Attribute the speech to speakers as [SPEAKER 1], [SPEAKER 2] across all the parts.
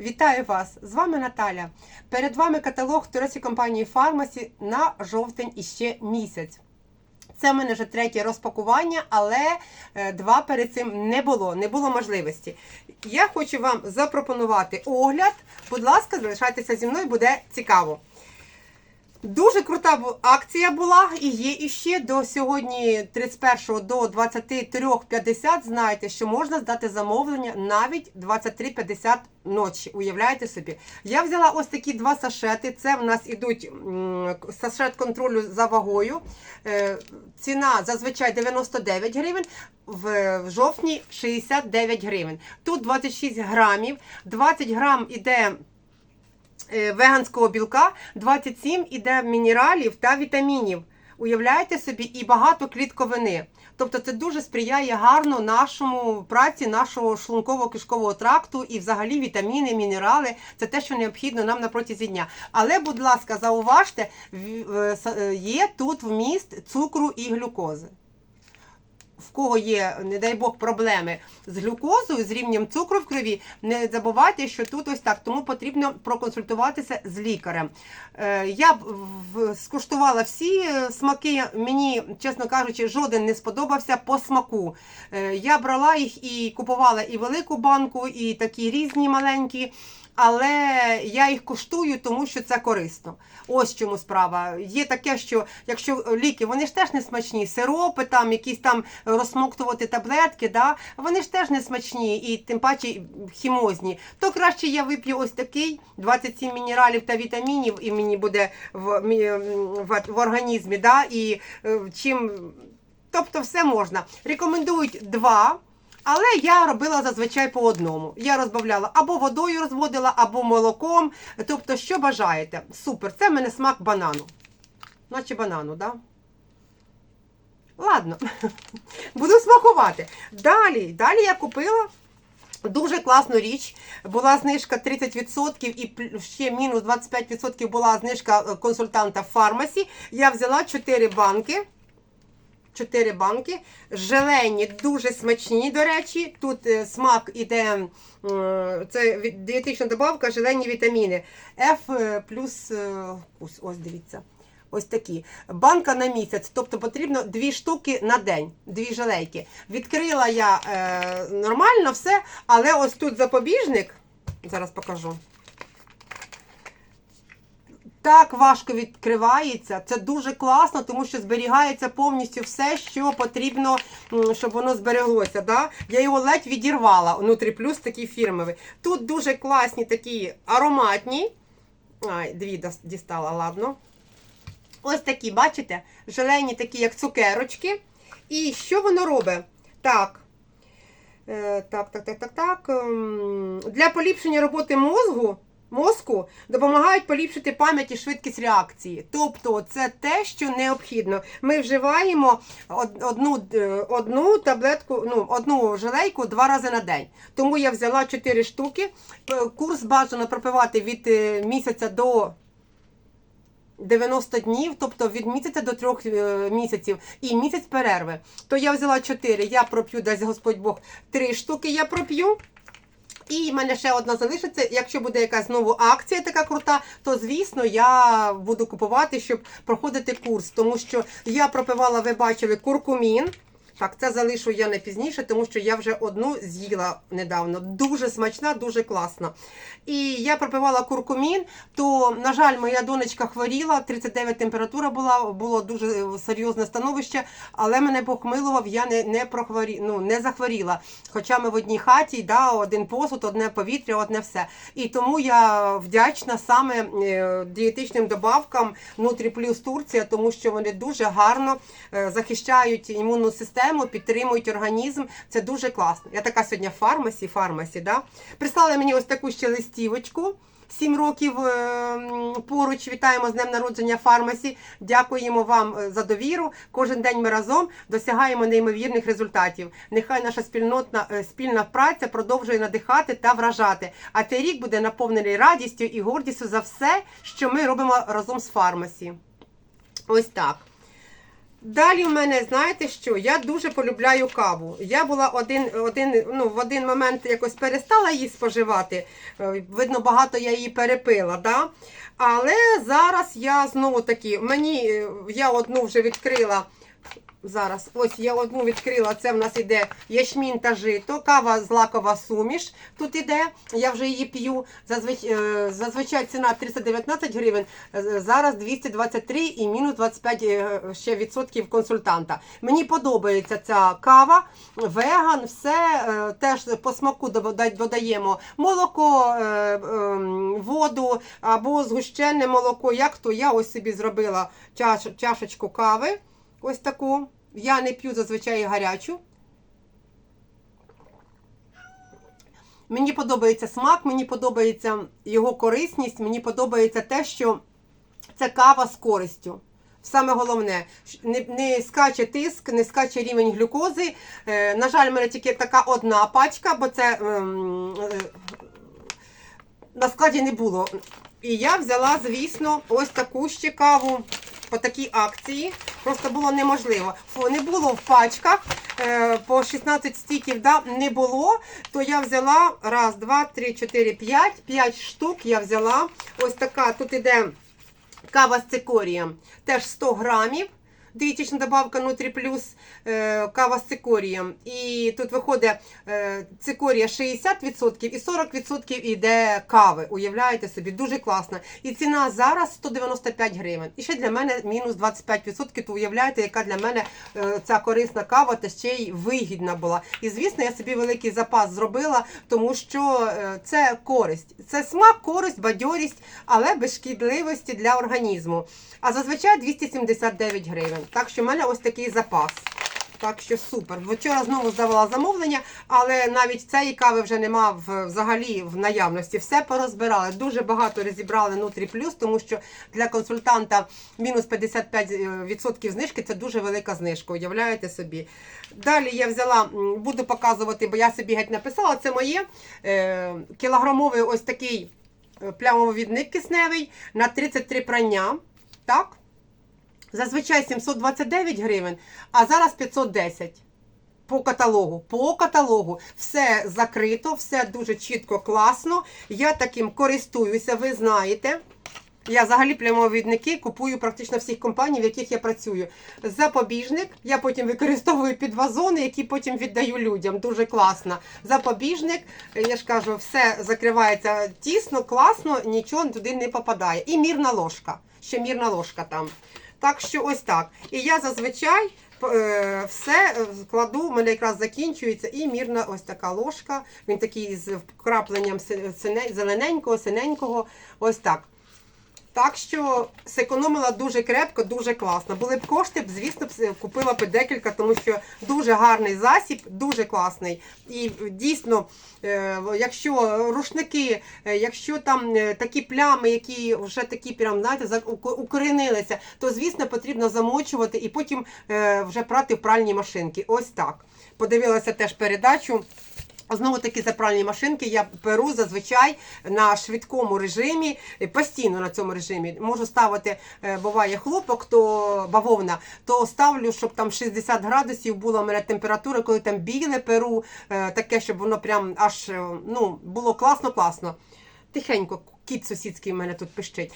[SPEAKER 1] Вітаю вас! З вами Наталя. Перед вами каталог турецької компанії Фармасі на жовтень іще місяць. Це в мене вже третє розпакування, але е, два перед цим не було, не було можливості. Я хочу вам запропонувати огляд. Будь ласка, залишайтеся зі мною, буде цікаво. Дуже крута акція була і є іще до сьогодні 31 до 23.50. Знаєте, що можна здати замовлення навіть 23.50 ночі. Уявляєте собі? Я взяла ось такі два сашети. Це в нас ідуть сашет контролю за вагою. Е, Ціна зазвичай 99 гривень. В жовтні 69 гривень. Тут 26 грамів, 20 грам іде веганського білка, 27 іде мінералів та вітамінів. Уявляєте собі, і багато клітковини. Тобто це дуже сприяє гарно нашому праці, нашого шлунково-кишкового тракту і взагалі вітаміни, мінерали це те, що необхідно нам на протязі дня. Але, будь ласка, зауважте, е, е, є тут вміст цукру і глюкози. В кого є, не дай Бог, проблеми з глюкозою, з рівнем цукру в крові, не забувайте, що тут ось так, тому потрібно проконсультуватися з лікарем. Е, Я скуштувала всі е, смаки. Мені, чесно кажучи, жоден не сподобався по смаку. Е, Я брала їх і купувала і велику банку, і такі різні маленькі. Але я їх куштую, тому що це корисно. Ось чому справа. Є таке, що якщо ліки, вони ж теж не смачні, сиропи, там якісь там розсмоктувати таблетки, да, вони ж теж не смачні і тим паче хімозні. То краще я вип'ю ось такий 27 мінералів та вітамінів, і мені буде в, в, в організмі. Да, і е, чим, тобто все можна. Рекомендують два. Але я робила зазвичай по одному. Я розбавляла або водою розводила, або молоком. Тобто, що бажаєте. Супер. Це в мене смак банану. Наче банану, так? Да? Ладно, буду смакувати. Далі, далі я купила. Дуже класну річ. Була знижка 30% і ще мінус 25% була знижка е, консультанта в фармасі. Я взяла 4 банки. 4 банки. Желені, дуже смачні, до речі. Тут е, смак іде, м, це дієтична добавка, желені вітаміни. F е, плюс, е, ось, ось дивіться. Ось такі. Банка на місяць, тобто потрібно дві штуки на день, дві желейки. Відкрила я е, нормально все, але ось тут запобіжник. Зараз покажу. Так важко відкривається. Це дуже класно, тому що зберігається повністю все, що потрібно, щоб воно збереглося. Да? Я його ледь відірвала. Нутрі плюс такий фірмовий. Тут дуже класні такі ароматні. Ай, дві дістала, ладно. Ось такі, бачите? Желені такі, як цукерочки. І що воно робить? Так. Е, Так, так, так, так, так. ем, Для поліпшення роботи мозку, мозку допомагають поліпшити пам'ять і швидкість реакції. Тобто це те, що необхідно. Ми вживаємо одну, е, одну таблетку, ну, одну желейку два рази на день. Тому я взяла 4 штуки. Курс бажано пропивати від е, місяця до 90 днів, тобто від місяця до трьох е, місяців, і місяць перерви. То я взяла 4, я проп'ю, дасть Господь Бог, 3 штуки я проп'ю. І в мене ще одна залишиться. Якщо буде якась знову акція така крута, то звісно я буду купувати, щоб проходити курс. Тому що я пропивала, ви бачили, куркумін. Так, це залишу я не пізніше, тому що я вже одну з'їла недавно. Дуже смачна, дуже класна. І я пропивала куркумін, то, на жаль, моя донечка хворіла, 39 температура була, було дуже е, серйозне становище, але мене Бог милував, я не, не, прохворі, ну, не захворіла. Хоча ми в одній хаті, да, один посуд, одне повітря, одне все. І тому я вдячна саме е, дієтичним добавкам Нутрі Плюс Турція, тому що вони дуже гарно е, захищають імунну систему, підтримують організм. Це дуже класно. Я така сьогодні в фармасі, фармасі, да? Прислали мені ось таку ще листівочку. Сім років е, поруч вітаємо з днем народження фармасі. Дякуємо вам е, за довіру. Кожен день ми разом досягаємо неймовірних результатів. Нехай наша спільнотна е, спільна праця продовжує надихати та вражати. А цей рік буде наповнений радістю і гордістю за все, що ми робимо разом з фармасі. Ось так. Далі в мене, знаєте що? Я дуже полюбляю каву. Я була один, один, ну, в один момент якось перестала її споживати. Е, Видно, багато я її перепила. Да? Але зараз я знову таки, мені е, я одну вже відкрила. Зараз, ось я одну відкрила. Це в нас іде ячмінь та жито, кава злакова суміш. Тут іде, я вже її п'ю. Зазвичай, е, зазвичай ціна 319 гривень, е, зараз 223 і мінус 25 е, ще відсотків консультанта. Мені подобається ця кава, веган, все теж по смаку додаємо молоко, ем, воду або згущене молоко. Як то я ось собі зробила чаш, чашечку кави. Ось таку. Я не п'ю зазвичай гарячу. Мені подобається смак, мені подобається його корисність, мені подобається те, що це кава з користю. Саме головне, не, не скаче тиск, не скаче рівень глюкози. Е, на жаль, в мене тільки така одна пачка, бо це ем, е, на складі не було. І я взяла, звісно, ось таку ще каву по такій акції. Просто було неможливо. Не було в пачках е, по 16 стіків, да, не було. То я взяла раз, два, три, чотири, п'ять. П'ять штук я взяла. Ось така. Тут іде кава з цикорієм. Теж 100 грамів. Дієтична добавка Нутрі Плюс, е, кава з цикорієм. І тут виходить е, цикорія 60% і 40% йде кави. Уявляєте собі, дуже класно. І ціна зараз 195 гривень. І ще для мене мінус 25%, то уявляєте, яка для мене е, ця корисна кава та ще й вигідна була. І звісно, я собі великий запас зробила, тому що це користь. Це смак, користь, бадьорість, але без шкідливості для організму. А зазвичай 279 гривень. Так що в мене ось такий запас. Так що супер. Вчора знову здавала замовлення, але навіть цієї кави вже нема взагалі в наявності. Все порозбирали. Дуже багато розібрали Нутрі Плюс, тому що для консультанта мінус 55% знижки це дуже велика знижка. Уявляєте собі. Далі я взяла, буду показувати, бо я собі геть написала. Це моє е, кілограмовий ось такий е, плямовідник кисневий на 33 прання. Так? Зазвичай 729 гривень, а зараз 510. По каталогу. По каталогу. Все закрито, все дуже чітко, класно. Я таким користуюся, ви знаєте. Я взагалі плямовідники купую практично всіх компаній, в яких я працюю. Запобіжник. Я потім використовую під вазони, які потім віддаю людям. Дуже класно. Запобіжник, я ж кажу, все закривається тісно, класно, нічого туди не попадає. І мірна ложка. Ще мірна ложка там. Так що ось так. І я зазвичай е, все е, кладу, у мене якраз закінчується, і мірна ось така ложка. Він такий з вкрапленням зелененького, синенького. Ось так. Так що зекономила дуже крепко, дуже класно. Були б кошти, б, звісно, б купила б декілька, тому що дуже гарний засіб, дуже класний. І дійсно, е, якщо рушники, е, якщо там е, такі плями, які вже такі прям, знаєте, укоренилися, то звісно потрібно замочувати і потім вже прати в пральні машинки. Ось так. Подивилася теж передачу. Знову таки запральні машинки я перу зазвичай на швидкому режимі, е, постійно на цьому режимі. Можу ставити, е, буває хлопок, то бавовна, то ставлю, щоб там 60 градусів була у мене температура, коли там біле перу, е, таке, щоб воно прям аж ну, було класно-класно. Тихенько, кіт сусідський в мене тут пищить.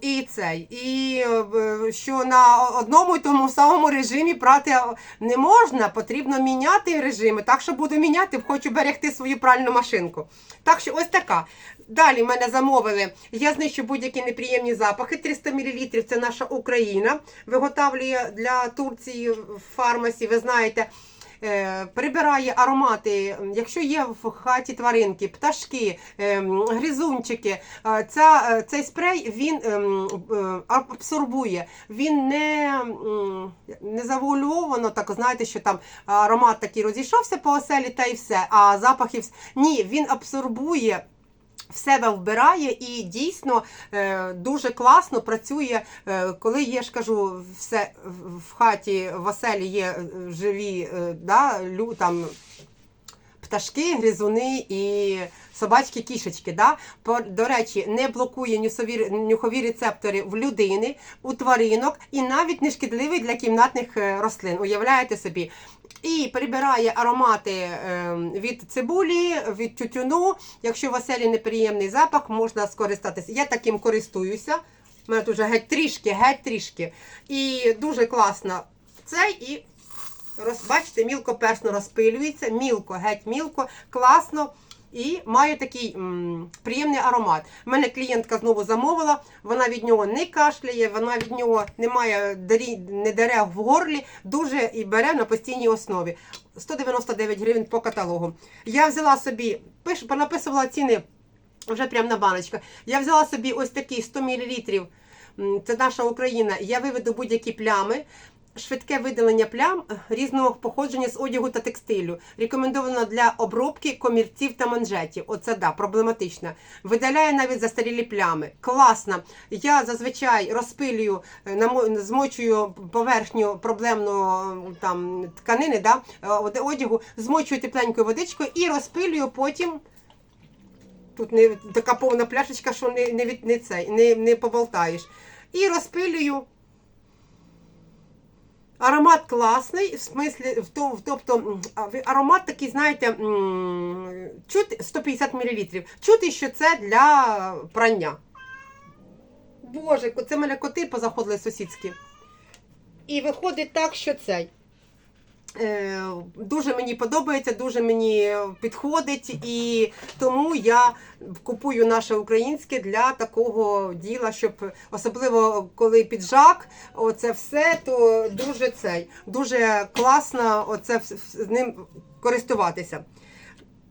[SPEAKER 1] І цей. І е, що на одному і тому самому режимі прати не можна, потрібно міняти режими. Так що буду міняти, хочу берегти свою пральну машинку. Так що ось така. Далі мене замовили. Я знищу будь-які неприємні запахи. 300 мл це наша Україна. Виготовлює для Турції в фармасі, ви знаєте. Е, Прибирає аромати, якщо є в хаті тваринки, пташки, е, гризунчики. е, Ця, цей спрей він абсорбує, він не, не завуальовано, так знаєте, що там аромат такий розійшовся по оселі та й все. А запахів ні, він абсорбує. В себе вбирає і дійсно е, дуже класно працює, е, коли є, ж кажу, все в- хаті в оселі є е, живі да, лю, там, пташки, гризуни і собачки, кішечки. Да? До речі, не блокує нюсові, нюхові рецептори в людини, у тваринок і навіть не шкідливий для кімнатних рослин. Уявляєте собі? І прибирає аромати е, від цибулі, від тютюну. Якщо в оселі неприємний запах, можна скористатися. Я таким користуюся. У мене тут вже геть трішки, геть трішки. І дуже класно цей і роз, бачите, мілко персно розпилюється, мілко, геть мілко, класно. І має такий м, приємний аромат. У мене клієнтка знову замовила, вона від нього не кашляє, вона від нього не має не дере в горлі, дуже і бере на постійній основі. 199 гривень по каталогу. Я взяла собі, пиш, понаписувала ціни вже прямо на баночках. Я взяла собі ось такий 100 мл. Це наша Україна. Я виведу будь-які плями. Швидке видалення плям е, різного походження з одягу та текстилю. Рекомендовано для обробки комірців та манжетів. Оце да, проблематично. Видаляє навіть застарілі плями. Класно. Я зазвичай розпилюю, е, змочую поверхню проблемного там тканини, да, е, одягу, змочую тепленькою водичкою і розпилюю потім. Тут не така повна пляшечка, що не, не, не, цей, не, не поболтаєш. І розпилюю. Аромат класний, в смислі, в тому, тобто аромат такий, знаєте, чути 150 мл. Чути, що це для прання. Боже, це мене коти позаходили сусідські. І виходить так, що цей. Е, Дуже мені подобається, дуже мені підходить, і тому я купую наше українське для такого діла, щоб особливо коли піджак, оце все, то дуже цей, дуже класно оце з ним користуватися.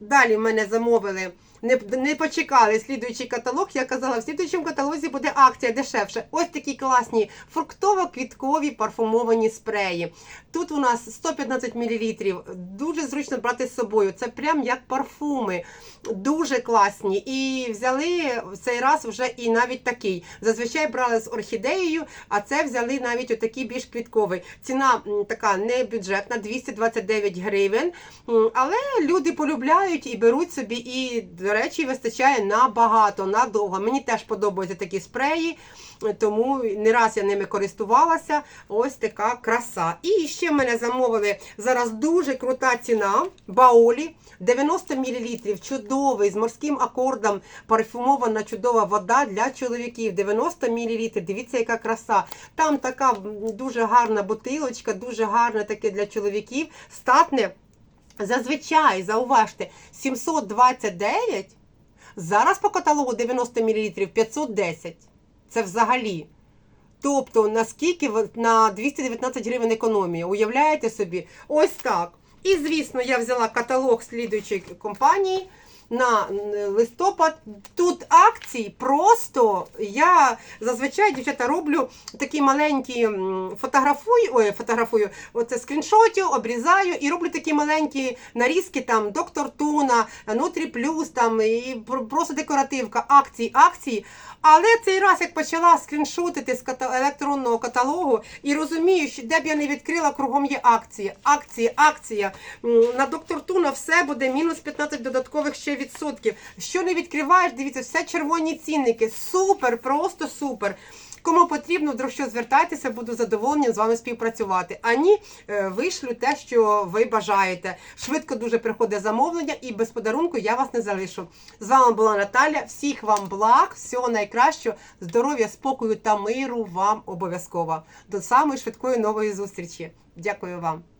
[SPEAKER 1] Далі в мене замовили. Не, не почекали слідуючий каталог. Я казала, в слідуючому каталозі буде акція дешевше. Ось такі класні фруктово-квіткові парфумовані спреї. Тут у нас 115 мл. Дуже зручно брати з собою. Це прям як парфуми. Дуже класні. І взяли в цей раз вже і навіть такий. Зазвичай брали з орхідеєю, а це взяли навіть отакий більш квітковий. Ціна така не бюджетна, 229 гривень. Але люди полюбляють і беруть собі, і, до речі, вистачає набагато, надовго. Мені теж подобаються такі спреї, тому не раз я ними користувалася. Ось така краса. І ще мене замовили зараз дуже крута ціна баулі. 90 мл, чудовий, з морським акордом, парфумована чудова вода для чоловіків. 90 мл, дивіться, яка краса. Там така дуже гарна бутилочка, дуже гарна таке для чоловіків. Статне. Зазвичай, зауважте, 729, зараз по каталогу 90 мл 510. Це взагалі. Тобто, наскільки на 219 гривень економія. Уявляєте собі? Ось так. І, звісно, я взяла каталог слідуючої компанії на листопад. Тут акцій просто я зазвичай дівчата роблю такі маленькі фотографую, ой, фотографую, оце скріншотю, обрізаю і роблю такі маленькі нарізки, там доктор Туна, Нутрі Плюс, там і просто декоративка, акції, акції. Але цей раз, як почала скріншотити з електронного каталогу і розумію, що де б я не відкрила, кругом є акції. Акції, акція. На доктор Туна все буде мінус 15 додаткових ще відсотків. Що не відкриваєш, дивіться, все червоні цінники. Супер, просто супер. Кому потрібно, вдруг що звертайтеся, буду задоволенням з вами співпрацювати. А ні, е, вишлю те, що ви бажаєте. Швидко дуже приходить замовлення, і без подарунку я вас не залишу. З вами була Наталя. Всіх вам благ, всього найкращого, здоров'я, спокою та миру вам обов'язково. До самої швидкої нової зустрічі. Дякую вам.